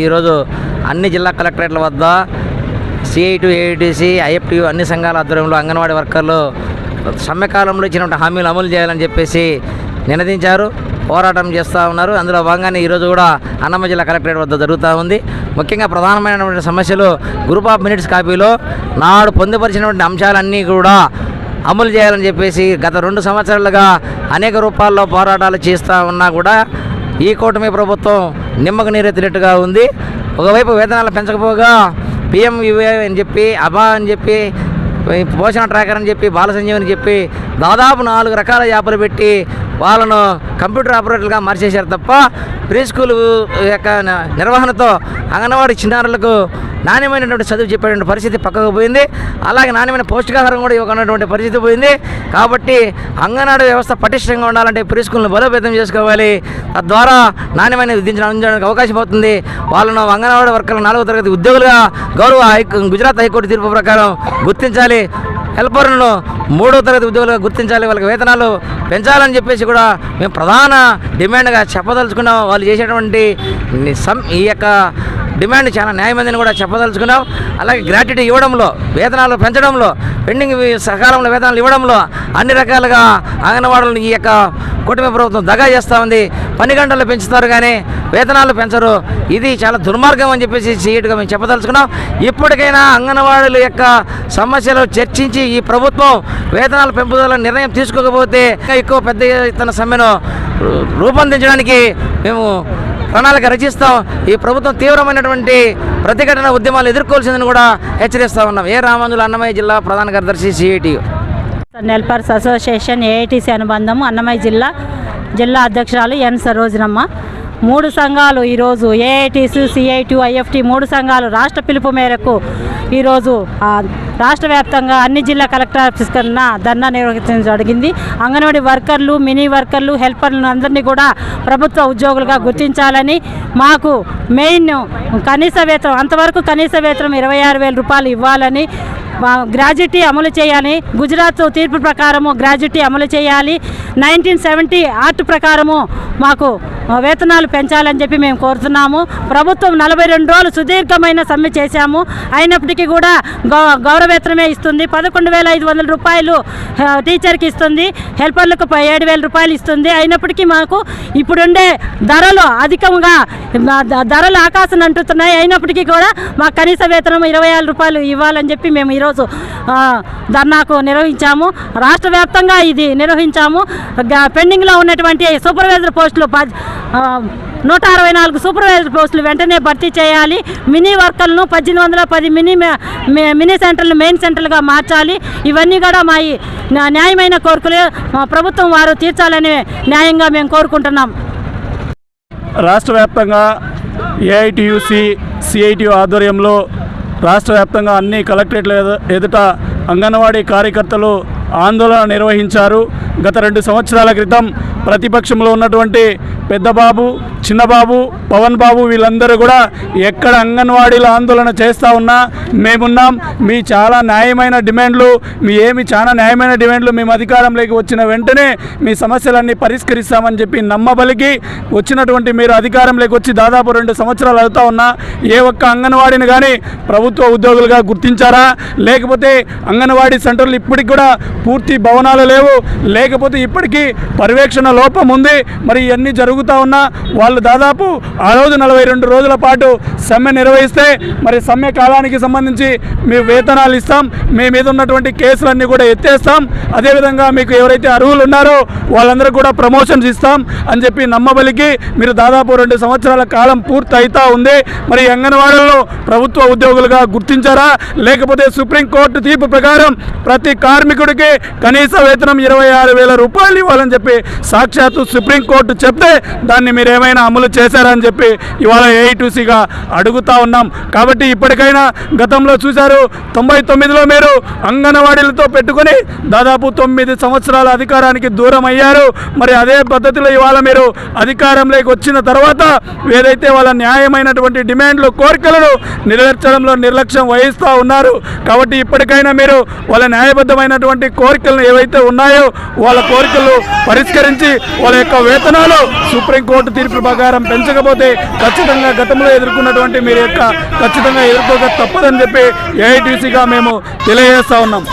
ఈరోజు అన్ని జిల్లా కలెక్టరేట్ల వద్ద సిఐటి ఏఐటీసీ ఐఎఫ్టీ అన్ని సంఘాల ఆధ్వర్యంలో అంగన్వాడీ వర్కర్లు సమ్మెకాలంలో ఇచ్చినటువంటి హామీలు అమలు చేయాలని చెప్పేసి నినదించారు. పోరాటం చేస్తూ ఉన్నారు. అందులో భాగంగానే ఈరోజు కూడా అన్నమ జిల్లా కలెక్టరేట్ వద్ద జరుగుతూ ఉంది. ముఖ్యంగా ప్రధానమైనటువంటి సమస్యలు గ్రూప్ ఆఫ్ మినిట్స్ కాపీలో నాడు పొందుపరిచినటువంటి అంశాలన్నీ కూడా అమలు చేయాలని చెప్పేసి గత రెండు సంవత్సరాలుగా అనేక రూపాల్లో పోరాటాలు చేస్తూ ఉన్నా కూడా ఈ కూటమి ప్రభుత్వం నిమ్మకు నీరెత్తినట్టుగా ఉంది. ఒకవైపు వేతనాలు పెంచకపోగా పిఎం అని చెప్పి అభా అని చెప్పి పోషణ ట్రాకర్ అని చెప్పి బాల సంజీవ్ అని చెప్పి దాదాపు నాలుగు రకాల యాప్లు పెట్టి వాళ్ళను కంప్యూటర్ ఆపరేటర్లుగా మార్చేశారు తప్ప ప్రీ స్కూల్ యొక్క నిర్వహణతో అంగన్వాడీ చిన్నారులకు నాణ్యమైనటువంటి చదువు చెప్పేటువంటి పరిస్థితి పక్కకు పోయింది. అలాగే నాణ్యమైన పౌష్టికాహారం కూడా ఇవ్వకున్నటువంటి పరిస్థితి పోయింది. కాబట్టి అంగన్వాడీ వ్యవస్థ పటిష్టంగా ఉండాలంటే ప్రీ స్కూల్ని బలోపేతం చేసుకోవాలి. తద్వారా నాణ్యమైన విధించడానికి అవకాశం అవుతుంది. వాళ్ళను అంగన్వాడీ వర్కర్లు నాలుగో తరగతి ఉద్యోగులుగా గౌరవ హై గుజరాత్ హైకోర్టు తీర్పు ప్రకారం గుర్తించాలి. హెల్పర్లను మూడో తరగతి ఉద్యోగులుగా గుర్తించాలి వాళ్ళకి వేతనాలు పెంచాలని చెప్పేసి కూడా మేము ప్రధాన డిమాండ్గా చెప్పదలుచుకున్నాం. వాళ్ళు చేసేటువంటి సం ఈ యొక్క డిమాండ్ చాలా న్యాయమైందని కూడా చెప్పదలుచుకున్నాం. అలాగే గ్రాట్యుటీ ఇవ్వడంలో వేతనాలు పెంచడంలో పెండింగ్ సకాలంలో వేతనాలు ఇవ్వడంలో అన్ని రకాలుగా అంగన్వాడీలను ఈ యొక్క కూటమి ప్రభుత్వం దగా చేస్తూ ఉంది. పని గంటలు పెంచుతారు కానీ వేతనాలు పెంచరు. ఇది చాలా దుర్మార్గం అని చెప్పేసి సీటుగా మేము చెప్పదలుచుకున్నాం. ఇప్పటికైనా అంగన్వాడీల యొక్క సమస్యలు చర్చించి ఈ ప్రభుత్వం వేతనాల పెంపుదల నిర్ణయం తీసుకోకపోతే ఎక్కువ పెద్ద ఎత్తున సమ్మెను రూపొందించడానికి మేము ప్రణాళిక రచిస్తాం. ఈ ప్రభుత్వం తీవ్రమైనటువంటి ప్రతిఘటన ఉద్యమాలు ఎదుర్కోవాల్సిందని కూడా హెచ్చరిస్తా ఉన్నాం. ఏ రామాంజుల అన్నమయ్య జిల్లా ప్రధాన కార్యదర్శి సిఐటి నెల్పర్స్ అసోసియేషన్ ఏఐటీసీ అనుబంధం అన్నమయ్య జిల్లా జిల్లా అధ్యక్షురాలు ఎన్ సరోజనమ్మ. మూడు సంఘాలు ఈరోజు ఏఐటీసీ సిఐటి ఐఎఫ్టి మూడు సంఘాలు రాష్ట్ర పిలుపు మేరకు ఈరోజు రాష్ట్ర వ్యాప్తంగా అన్ని జిల్లా కలెక్టర్ ఆఫీస్ కన్నా ధర్నా నిర్వహించడం జరిగింది. అంగన్వాడీ వర్కర్లు మినీ వర్కర్లు హెల్పర్లను అందరినీ కూడా ప్రభుత్వ ఉద్యోగులుగా గుర్తించాలని మాకు మెయిన్ కనీస వేతనం అంతవరకు కనీస వేతనం ఇరవై ఆరు వేల రూపాయలు ఇవ్వాలని గ్రాడ్యుటీ అమలు చేయాలి. గుజరాత్ తీర్పు ప్రకారము గ్రాడ్యుటీ అమలు చేయాలి. నైన్టీన్ సెవెంటీ ఆర్ట్ ప్రకారము మాకు వేతనాలు పెంచాలని చెప్పి మేము కోరుతున్నాము. ప్రభుత్వం నలభై రెండు రోజులు సుదీర్ఘమైన సమ్మె చేశాము. అయినప్పటికీ కూడా గౌ గౌరవేతనమే ఇస్తుంది. పదకొండు వేల ఐదు వందల రూపాయలు టీచర్కి ఇస్తుంది. హెల్పర్లకు ఏడు వేల రూపాయలు ఇస్తుంది. అయినప్పటికీ మాకు ఇప్పుడుండే ధరలు అధికంగా ధరలు ఆకాశం అంటుతున్నాయి. అయినప్పటికీ కూడా మాకు కనీస వేతనం ఇరవై ఆరు రూపాయలు ఇవ్వాలని చెప్పి మేము ఈరోజు ధర్నాకు నిర్వహించాము. రాష్ట్ర వ్యాప్తంగా ఇది నిర్వహించాము. పెండింగ్లో ఉన్నటువంటి సూపర్వైజర్ పోస్టులు ప- నూట అరవై నాలుగు సూపర్వైజర్ పోస్టులు వెంటనే భర్తీ చేయాలి. మినీ వర్కర్లను పద్దెనిమిది వందల పది మినీ మే- మే- మినీ సెంటర్లు మెయిన్ సెంటర్లుగా మార్చాలి. ఇవన్నీ కూడా మా ఈ న్యాయమైన కోరికలు మా ప్రభుత్వం వారు తీర్చాలని న్యాయంగా మేము కోరుకుంటున్నాం. రాష్ట్ర వ్యాప్తంగా ఏఐటియుసి సిఐటియు ఆధ్వర్యంలో రాష్ట్ర వ్యాప్తంగా అన్ని కలెక్టరేట్ల ఎదుట అంగన్వాడీ కార్యకర్తలు ఆందోళన నిర్వహించారు. గత రెండు సంవత్సరాల క్రితం ప్రతిపక్షంలో ఉన్నటువంటి పెద్దబాబు చిన్నబాబు పవన్ బాబు వీళ్ళందరూ కూడా ఎక్కడ అంగన్వాడీల ఆందోళన చేస్తూ ఉన్నా మేమున్నాం. మీ చాలా న్యాయమైన డిమాండ్లు మీ ఏమి చాలా న్యాయమైన డిమాండ్లు మేము అధికారంలోకి వచ్చిన వెంటనే మీ సమస్యలన్నీ పరిష్కరిస్తామని చెప్పి నమ్మబలికి వచ్చినటువంటి మీరు అధికారంలోకి వచ్చి దాదాపు రెండు సంవత్సరాలు అవుతా ఉన్నా ఏ ఒక్క అంగన్వాడీని కానీ ప్రభుత్వ ఉద్యోగులుగా గుర్తించారా? లేకపోతే అంగన్వాడీ సెంటర్లు ఇప్పటికి కూడా పూర్తి భవనాలు లేవు. లేకపోతే ఇప్పటికీ పర్యవేక్షణ లోపం ఉంది. మరి ఇవన్నీ జరుగుతూ ఉన్నా వాళ్ళు దాదాపు ఆ రోజు నలభై రెండు రోజుల పాటు సమ్మె నిర్వహిస్తే మరి సమ్మె కాలానికి సంబంధించి మీ వేతనాలు ఇస్తాం మీ మీద ఉన్నటువంటి కేసులన్నీ కూడా ఎత్తేస్తాం. అదేవిధంగా మీకు ఎవరైతే అర్హులు ఉన్నారో వాళ్ళందరూ కూడా ప్రమోషన్స్ ఇస్తాం అని చెప్పి నమ్మబలికి మీరు దాదాపు రెండు సంవత్సరాల కాలం పూర్తి అవుతా ఉంది. మరి ఈ ప్రభుత్వ ఉద్యోగులుగా గుర్తించారా? లేకపోతే సుప్రీంకోర్టు తీర్పు ప్రకారం ప్రతి కార్మికుడికి కనీస వేతనం ఇరవై ఆరు వేల రూపాయలు ఇవ్వాలని చెప్పి సాక్షాత్తు సుప్రీంకోర్టు చెప్తే దాన్ని మీరు ఏమైనా అమలు చేశారని చెప్పి ఇవాళ ఏఐటీసీగా అడుగుతా ఉన్నాం. కాబట్టి ఇప్పటికైనా గతంలో చూశారు తొంభై తొమ్మిదిలో మీరు అంగన్వాడీలతో పెట్టుకొని దాదాపు తొమ్మిది సంవత్సరాల అధికారానికి దూరం అయ్యారు. మరి అదే పద్ధతిలో ఇవాళ మీరు అధికారంలోకి వచ్చిన తర్వాత ఏదైతే వాళ్ళ న్యాయమైనటువంటి డిమాండ్లు కోరికలను నెరవేర్చడంలో నిర్లక్ష్యం వహిస్తూ ఉన్నారు. కాబట్టి ఇప్పటికైనా మీరు వాళ్ళ న్యాయబద్ధమైనటువంటి కోరికలను ఏవైతే ఉన్నాయో వాళ్ళ కోరికలు పరిష్కరించి వాళ్ళ యొక్క వేతనాలు సుప్రీంకోర్టు తీర్పు ప్రకారం పెంచకపోతే ఖచ్చితంగా గతంలో ఎదుర్కొన్నటువంటి మీరు యొక్క ఖచ్చితంగా ఎదుర్కోక తప్పదని చెప్పి ఏఐటీసీగా మేము తెలియజేస్తా ఉన్నాం.